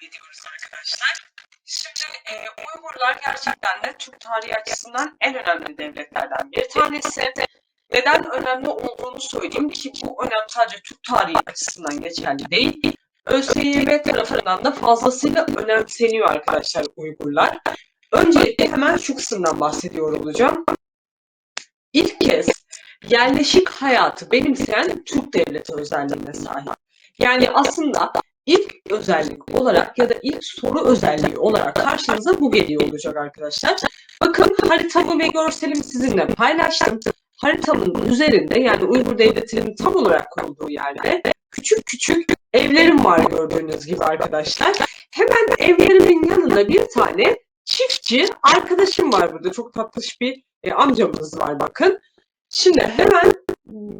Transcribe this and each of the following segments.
başlıyoruz arkadaşlar. Şimdi e, Uygurlar gerçekten de Türk tarihi açısından en önemli devletlerden bir tanesi. Neden önemli olduğunu söyleyeyim ki bu önem sadece Türk tarihi açısından geçerli değil. ÖSYM tarafından da fazlasıyla önemseniyor arkadaşlar Uygurlar. Öncelikle hemen şu kısımdan bahsediyor olacağım. İlk kez yerleşik hayatı benimseyen Türk devleti özelliğine sahip. Yani aslında ilk özellik olarak ya da ilk soru özelliği olarak karşınıza bu geliyor olacak arkadaşlar. Bakın haritamı ve görselimi sizinle paylaştım. Haritamın üzerinde yani Uygur Devleti'nin tam olarak kurulduğu yerde küçük küçük evlerim var gördüğünüz gibi arkadaşlar. Hemen evlerimin yanında bir tane çiftçi arkadaşım var burada. Çok tatlış bir e, amcamız var bakın. Şimdi hemen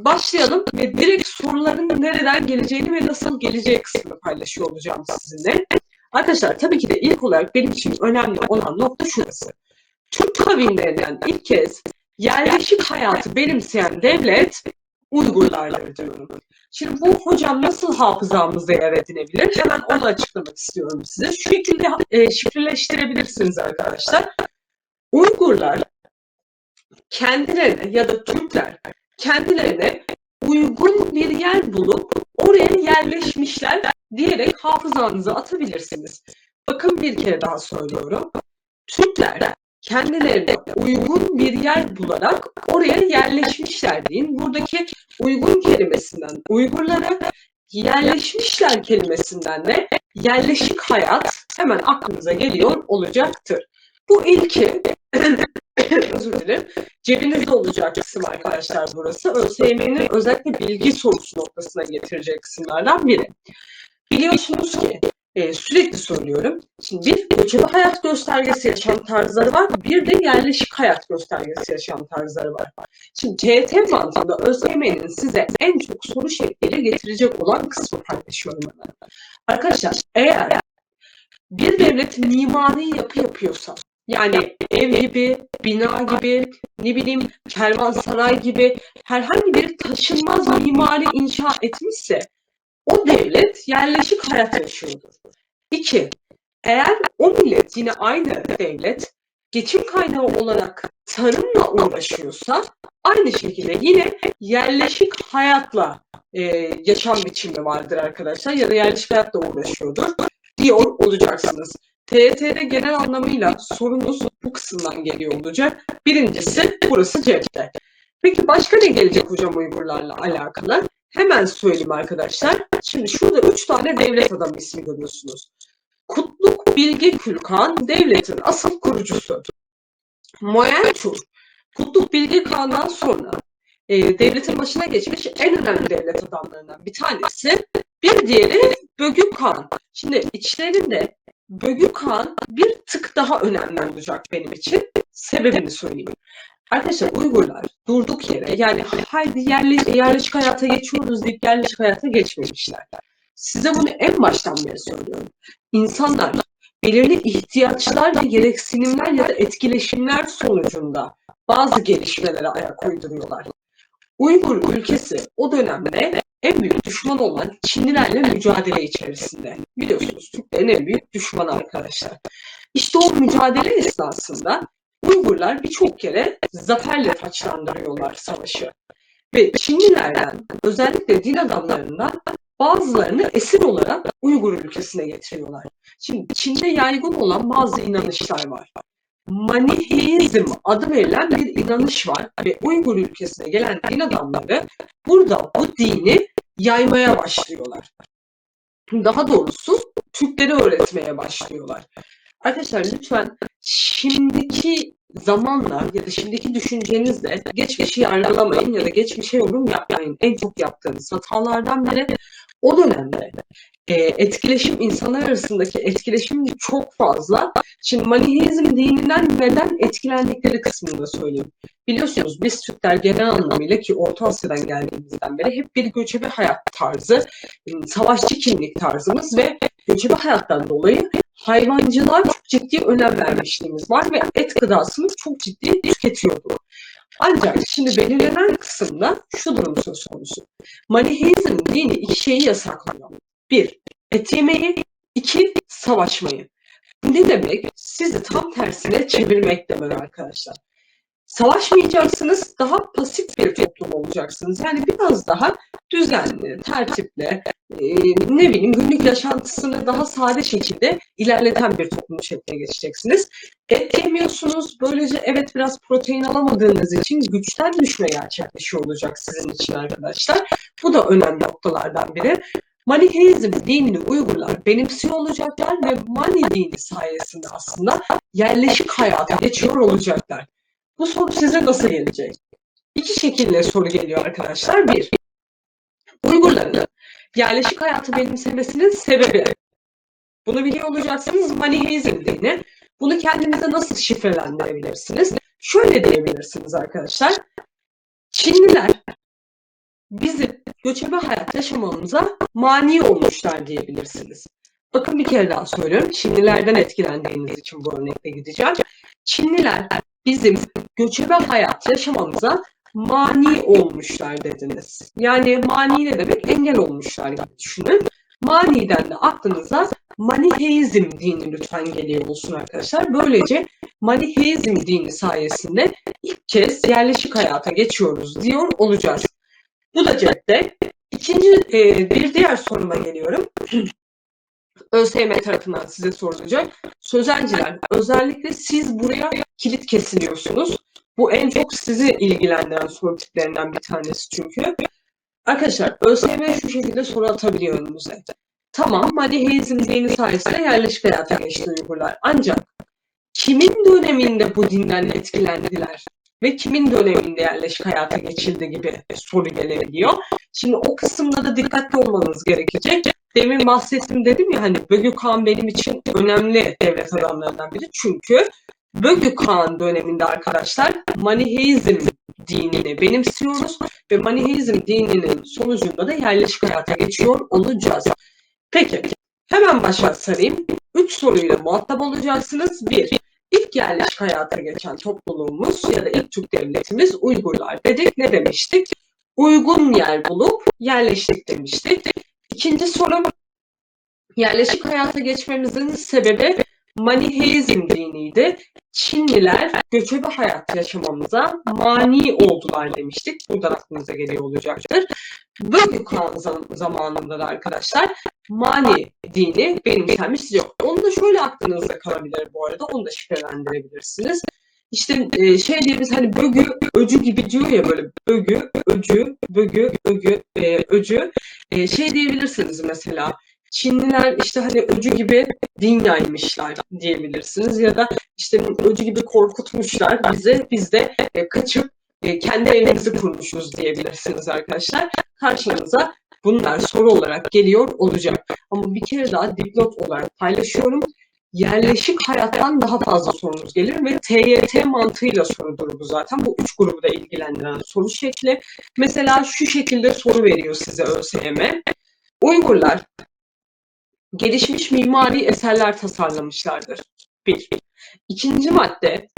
başlayalım ve direkt soruların nereden geleceğini ve nasıl geleceği kısmını paylaşıyor olacağım sizinle. Arkadaşlar tabii ki de ilk olarak benim için önemli olan nokta şurası. Türk kavimlerinden ilk kez yerleşik hayatı benimseyen devlet Uygurlardır diyorum. Şimdi bu hocam nasıl hafızamızda yer edinebilir? Hemen onu açıklamak istiyorum size. Şu şekilde e, şifreleştirebilirsiniz arkadaşlar. Uygurlar kendilerine ya da Türkler kendilerine uygun bir yer bulup oraya yerleşmişler diyerek hafızanıza atabilirsiniz. Bakın bir kere daha söylüyorum. Türkler kendilerine uygun bir yer bularak oraya yerleşmişler deyin. Buradaki uygun kelimesinden Uygurlara yerleşmişler kelimesinden de yerleşik hayat hemen aklınıza geliyor olacaktır. Bu ilki özür dilerim. Cebinizde olacak kısım arkadaşlar burası. ÖSYM'nin özellikle bilgi sorusu noktasına getirecek kısımlardan biri. Biliyorsunuz ki e, sürekli söylüyorum. Şimdi bir göçebe hayat göstergesi yaşam tarzları var. Bir de yerleşik hayat göstergesi yaşam tarzları var. Şimdi TET mantığında ÖSYM'nin size en çok soru şekliyle getirecek olan kısmı paylaşıyorum hemen. Arkadaşlar eğer bir devlet mimari yapı yapıyorsa yani ev gibi, bina gibi, ne bileyim kervansaray gibi herhangi bir taşınmaz mimari inşa etmişse o devlet yerleşik hayat yaşıyordur. İki, eğer o millet yine aynı devlet geçim kaynağı olarak tarımla uğraşıyorsa aynı şekilde yine yerleşik hayatla e, yaşam biçimi vardır arkadaşlar ya da yerleşik hayatla uğraşıyordur diyor olacaksınız. TYT'de genel anlamıyla sorunuz bu kısımdan geliyor olacak. Birincisi burası cepte. Peki başka ne gelecek hocam Uygurlarla alakalı? Hemen söyleyeyim arkadaşlar. Şimdi şurada üç tane devlet adamı ismi görüyorsunuz. Kutluk Bilge Külkan devletin asıl kurucusu. Moyençur, Kutluk Bilge Kağan'dan sonra e, devletin başına geçmiş en önemli devlet adamlarından bir tanesi. Bir diğeri Bögü Kağan. Şimdi içlerinde Bögü Kağan bir tık daha önemli olacak benim için. Sebebini söyleyeyim. Arkadaşlar Uygurlar durduk yere yani haydi yerleş, yerleşik hayata geçiyoruz deyip yerleşik hayata geçmemişler. Size bunu en baştan beri söylüyorum. İnsanlar belirli ihtiyaçlar ve gereksinimler ya da etkileşimler sonucunda bazı gelişmelere ayak uyduruyorlar. Uygur ülkesi o dönemde en büyük düşman olan Çinlilerle mücadele içerisinde. Biliyorsunuz Türklerin en büyük düşmanı arkadaşlar. İşte o mücadele esnasında Uygurlar birçok kere zaferle taçlandırıyorlar savaşı. Ve Çinlilerden özellikle din adamlarından bazılarını esir olarak Uygur ülkesine getiriyorlar. Şimdi Çin'de yaygın olan bazı inanışlar var. Maniheizm adı verilen bir inanış var ve Uygur ülkesine gelen din adamları burada bu dini yaymaya başlıyorlar. Daha doğrusu Türkleri öğretmeye başlıyorlar. Arkadaşlar lütfen şimdiki zamanla ya da şimdiki düşüncenizle geçmişi yargılamayın ya da geçmişe yorum yapmayın. En çok yaptığınız hatalardan biri o dönemde e, etkileşim insanlar arasındaki etkileşim çok fazla. Şimdi Maniheizm dininden neden etkilendikleri kısmını söyleyeyim. Biliyorsunuz biz Türkler genel anlamıyla ki Orta Asya'dan geldiğimizden beri hep bir göçebe hayat tarzı, savaşçı kimlik tarzımız ve göçebe hayattan dolayı hayvancılığa çok ciddi önem vermişliğimiz var ve et gıdasını çok ciddi tüketiyorduk. Ancak şimdi belirlenen kısımda şu durum söz konusu. Maniheizm dini iki şeyi yasaklıyor. Bir, et yemeyi. iki savaşmayı. Ne demek? Sizi tam tersine çevirmek demek arkadaşlar. Savaşmayacaksınız, daha pasif bir toplum olacaksınız. Yani biraz daha düzenli, tertipli, e, ne bileyim günlük yaşantısını daha sade şekilde ilerleten bir toplum şekline geçeceksiniz. Et yemiyorsunuz, böylece evet biraz protein alamadığınız için güçten düşme gerçekleşiyor olacak sizin için arkadaşlar. Bu da önemli noktalardan biri. Maniheizm dinini Uygurlar benimsiyor olacaklar ve Mani dini sayesinde aslında yerleşik hayata geçiyor olacaklar. Bu soru size nasıl gelecek? İki şekilde soru geliyor arkadaşlar. Bir, Uygurların yerleşik hayatı benimsemesinin sebebi. Bunu biliyor olacaksınız Maniheizm dini. Bunu kendinize nasıl şifrelendirebilirsiniz? Şöyle diyebilirsiniz arkadaşlar. Çinliler bizim göçebe hayat yaşamamıza mani olmuşlar diyebilirsiniz. Bakın bir kere daha söylüyorum. Çinlilerden etkilendiğiniz için bu örnekte gideceğim. Çinliler bizim göçebe hayat yaşamamıza mani olmuşlar dediniz. Yani mani ne demek? Engel olmuşlar gibi düşünün. Maniden de aklınıza Maniheizm dini lütfen geliyor olsun arkadaşlar. Böylece Maniheizm dini sayesinde ilk kez yerleşik hayata geçiyoruz diyor olacağız. Bu da cepte. İkinci e, bir diğer soruma geliyorum. ÖSYM tarafından size sorulacak. Sözelciler, özellikle siz buraya kilit kesiliyorsunuz. Bu en çok sizi ilgilendiren soru tiplerinden bir tanesi çünkü. Arkadaşlar ÖSYM şu şekilde soru atabiliyor önümüze. Tamam Maniheizm dini sayesinde yerleşik hayata geçti Uygurlar. Ancak kimin döneminde bu dinden etkilendiler? Ve kimin döneminde yerleşik hayata geçildi gibi soru gelebiliyor. Şimdi o kısımda da dikkatli olmanız gerekecek. Demin bahsettim dedim ya hani Bögü Kağan benim için önemli devlet adamlarından biri. Çünkü Bögü Kağan döneminde arkadaşlar Maniheizm dinini benimsiyoruz ve Maniheizm dininin sonucunda da yerleşik hayata geçiyor olacağız. Peki hemen başa. Üç soruyla muhatap olacaksınız. Bir, ilk yerleşik hayata geçen topluluğumuz ya da ilk Türk devletimiz Uygurlar dedik. Ne demiştik? Uygun yer bulup yerleştik demiştik. İkinci sorum yerleşik hayata geçmemizin sebebi Maniheizm diniydi. Çinliler göçebe hayat yaşamamıza mani oldular demiştik. Buradan aklınıza geliyor olacaktır. Bölge Kağan zamanında da arkadaşlar mani dini benimsenmiş yok. Onu da şöyle aklınızda kalabilir bu arada. Onu da şifrelendirebilirsiniz. İşte e, şey diyebiliriz hani bögü, öcü gibi diyor ya böyle bögü, öcü, bögü, ögü, e, öcü. E, şey diyebilirsiniz mesela Çinliler işte hani öcü gibi din yaymışlar diyebilirsiniz ya da işte öcü gibi korkutmuşlar bizi biz de e, kaçıp e, kendi evimizi kurmuşuz diyebilirsiniz arkadaşlar. Karşınıza bunlar soru olarak geliyor olacak. Ama bir kere daha dipnot olarak paylaşıyorum. Yerleşik hayattan daha fazla sorunuz gelir ve TYT mantığıyla sorudur bu zaten. Bu üç grubu da ilgilendiren soru şekli. Mesela şu şekilde soru veriyor size ÖSYM. Uygurlar gelişmiş mimari eserler tasarlamışlardır. Bir. İkinci madde,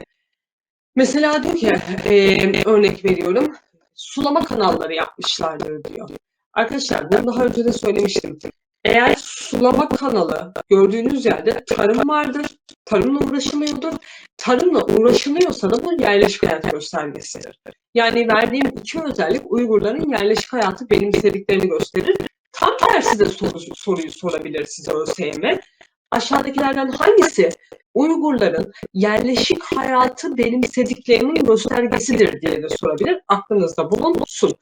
mesela diyor ki, e, örnek veriyorum, sulama kanalları yapmışlardır diyor. Arkadaşlar bunu daha önce de söylemiştim. Eğer sulama kanalı gördüğünüz yerde tarım vardır, tarımla uğraşılıyordur. Tarımla uğraşılıyorsa da bu yerleşik hayat göstergesidir. Yani verdiğim iki özellik Uygurların yerleşik hayatı benimsediklerini gösterir. Tam tersi de soru, soruyu sorabilir size ÖSYM. Aşağıdakilerden hangisi Uygurların yerleşik hayatı benimsediklerinin göstergesidir diye de sorabilir. Aklınızda bulunsun.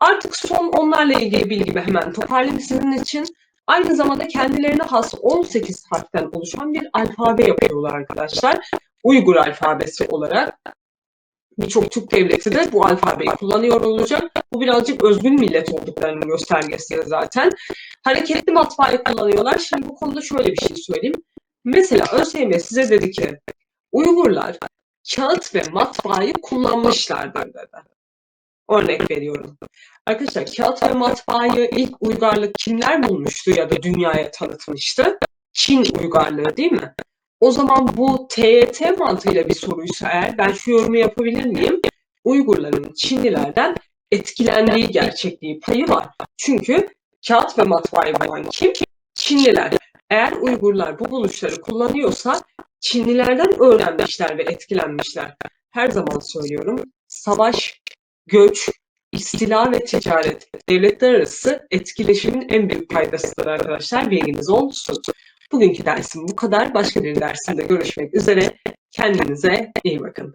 Artık son onlarla ilgili bilgimi hemen toparlayayım sizin için. Aynı zamanda kendilerine has 18 harften oluşan bir alfabe yapıyorlar arkadaşlar. Uygur alfabesi olarak birçok Türk devleti de bu alfabeyi kullanıyor olacak. Bu birazcık özgün millet olduklarının göstergesi zaten. Hareketli matbaayı kullanıyorlar. Şimdi bu konuda şöyle bir şey söyleyeyim. Mesela ÖSYM size dedi ki Uygurlar kağıt ve matbaayı kullanmışlardır dedi. Örnek veriyorum. Arkadaşlar kağıt ve matbaayı ilk uygarlık kimler bulmuştu ya da dünyaya tanıtmıştı? Çin uygarlığı değil mi? O zaman bu TYT mantığıyla bir soruysa eğer ben şu yorumu yapabilir miyim? Uygurların Çinlilerden etkilendiği gerçekliği payı var. Çünkü kağıt ve matbaayı bulan kim? Çinliler. Eğer Uygurlar bu buluşları kullanıyorsa Çinlilerden öğrenmişler ve etkilenmişler. Her zaman söylüyorum. Savaş, göç, istila ve ticaret devletler arası etkileşimin en büyük paydasıdır arkadaşlar. Bilginiz olsun. Bugünkü dersim bu kadar. Başka bir dersinde görüşmek üzere. Kendinize iyi bakın.